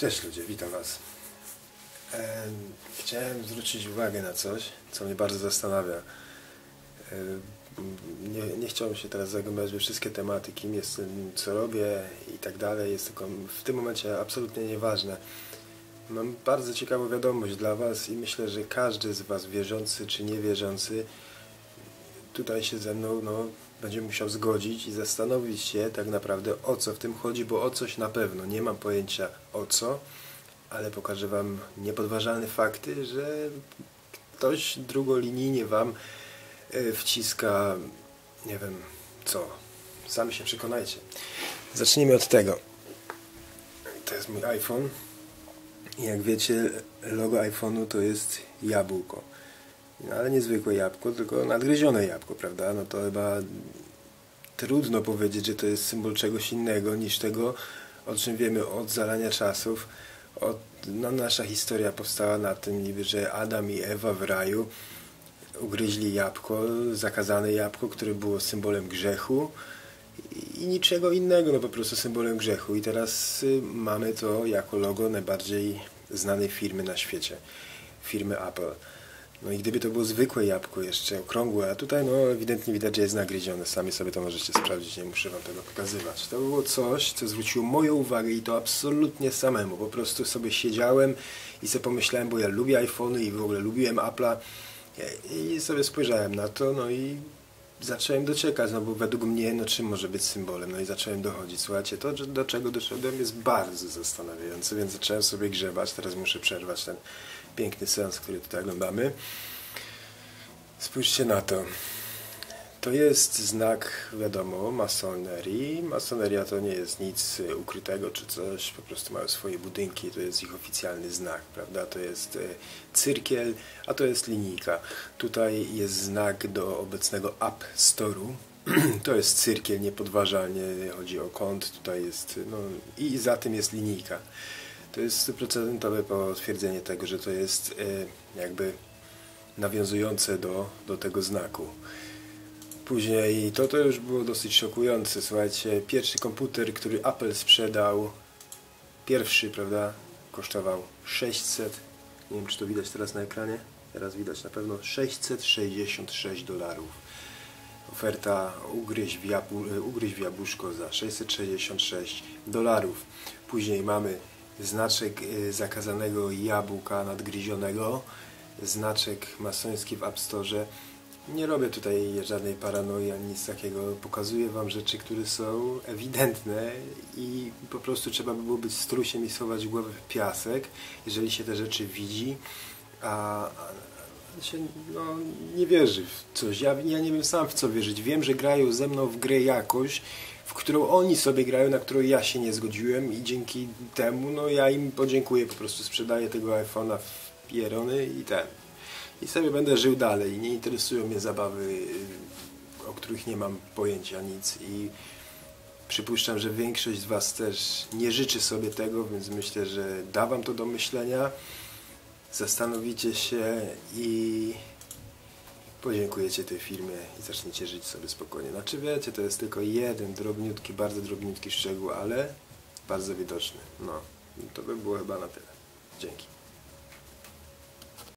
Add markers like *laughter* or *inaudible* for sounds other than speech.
Cześć ludzie, witam Was. Em, Chciałem zwrócić uwagę na coś, co mnie bardzo zastanawia. Em, Nie, nie chciałbym się teraz zagłębiać we wszystkie tematy, kim jestem, co robię i tak dalej. Jest tylko w tym momencie absolutnie nieważne. Mam bardzo ciekawą wiadomość dla Was i myślę, że każdy z Was, wierzący czy niewierzący, tutaj się ze mną no, będzie musiał zgodzić i zastanowić się tak naprawdę o co w tym chodzi, bo o coś na pewno. Nie mam pojęcia o co, ale pokażę Wam niepodważalne fakty, że ktoś drugolinijnie Wam e, wciska, nie wiem co. Sami się przekonajcie. Zacznijmy od tego. To jest mój iPhone. Jak wiecie, logo iPhone'u to jest jabłko. Ale nie zwykłe jabłko, tylko nadgryzione jabłko, prawda? No to chyba trudno powiedzieć, że to jest symbol czegoś innego niż tego, o czym wiemy od zalania czasów. Od, no, nasza historia powstała na tym niby, że Adam i Ewa w raju ugryźli jabłko, zakazane jabłko, które było symbolem grzechu i niczego innego, no po prostu symbolem grzechu. I teraz y, mamy to jako logo najbardziej znanej firmy na świecie, firmy Apple. No i gdyby to było zwykłe jabłko jeszcze, okrągłe, a tutaj no ewidentnie widać, że jest nagryzione. Sami sobie to możecie sprawdzić, nie muszę wam tego pokazywać. To było coś, co zwróciło moją uwagę i to absolutnie samemu. Po prostu sobie siedziałem i sobie pomyślałem, bo ja lubię iPhony i w ogóle lubiłem Apple'a i sobie spojrzałem na to, no i zacząłem dociekać, no bo według mnie, no czym może być symbolem? No i zacząłem dochodzić. Słuchajcie, to do czego doszedłem jest bardzo zastanawiające, więc zacząłem sobie grzebać. Teraz muszę przerwać ten piękny seans, który tutaj oglądamy. Spójrzcie na to. To jest znak, wiadomo, masonerii. Masoneria to nie jest nic ukrytego czy coś, po prostu mają swoje budynki, to jest ich oficjalny znak, prawda? To jest y, cyrkiel, a to jest linijka. Tutaj jest znak do obecnego App Store'u. *clears throat* To jest cyrkiel, niepodważalnie chodzi o kąt, tutaj jest, no i za tym jest linijka. To jest stuprocentowe potwierdzenie tego, że to jest y, jakby nawiązujące do, do tego znaku. Później to, to już było dosyć szokujące. Słuchajcie, pierwszy komputer, który Apple sprzedał, pierwszy, prawda, kosztował 600, nie wiem czy to widać teraz na ekranie, teraz widać na pewno 666 dolarów. Oferta ugryź w, jabł, ugryź w jabłuszko za 666 dolarów. Później mamy znaczek y, zakazanego jabłka nadgryzionego, znaczek masoński w App Store. Nie robię tutaj żadnej paranoi ani nic takiego. Pokazuję Wam rzeczy, które są ewidentne i po prostu trzeba by było być strusiem i schować głowę w piasek, jeżeli się te rzeczy widzi, a, się no, nie wierzy w coś. Ja, ja nie wiem sam w co wierzyć. Wiem, że grają ze mną w grę jakoś, w którą oni sobie grają, na którą ja się nie zgodziłem i dzięki temu no, ja im podziękuję. Po prostu sprzedaję tego iPhone'a w pierony i ten i sobie będę żył dalej. Nie interesują mnie zabawy, y, o których nie mam pojęcia nic i przypuszczam, że większość z Was też nie życzy sobie tego, więc myślę, że da Wam to do myślenia. Zastanowicie się i podziękujecie tej firmie i zaczniecie żyć sobie spokojnie. Znaczy wiecie, to jest tylko jeden drobniutki, bardzo drobniutki szczegół, ale bardzo widoczny. No, to by było chyba na tyle. Dzięki.